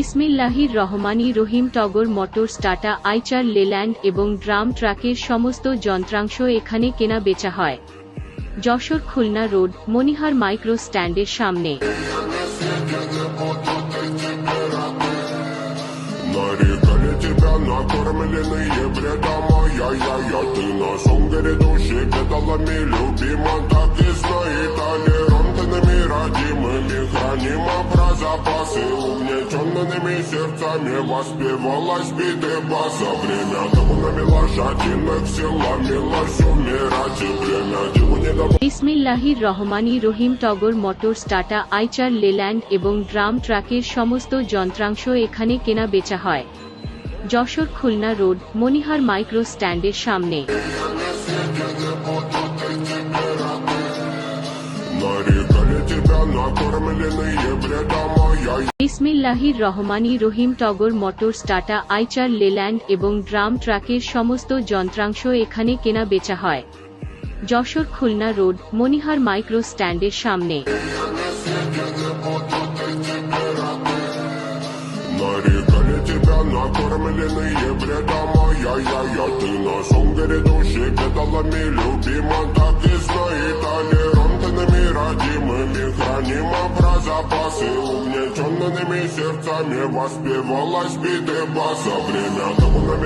বিসমিল্লাহির রহমানি রহিম টগর মোটরস টাটা আইচার লেল্যান্ড এবং ড্রাম ট্রাকের সমস্ত যন্ত্রাংশ এখানে কেনা বেচা হয় যশোর খুলনা রোড মনিহার মাইক্রো স্ট্যান্ডের সামনে Нарекали тебя накормленные бредом Ай-яй-яй, ты на сунгере души педалами любима Угнетенными сердцами Воспевалась биты баса Время табунами лошадиных силами Лось умирать и время диву не дав- বিসমিল্লাহির রহমানি রহিম টগর মোটরস টাটা আইচার লেল্যান্ড এবং ড্রাম ট্রাকের সমস্ত যন্ত্রাংশ এখানে কেনা বেচা হয় যশোর খুলনা রোড মনিহার মাইক্রো স্ট্যান্ডের সামনে বিসমিল্লাহির রহমানি রহিম টগর মোটরস টাটা আইচার লেল্যান্ড এবং ড্রাম ট্রাকের সমস্ত যন্ত্রাংশ এখানে কেনা বেচা হয় যশোর খুলনা রোড মনিহার মাইক্রো স্ট্যান্ডের সামনে Нарекали тебя накормленные бредом Ай-яй-яй, ты на сунгере души педалами любима родимыми Хранимо про запасы Угнетенными сердцами Воспевалась биты баса Время табунами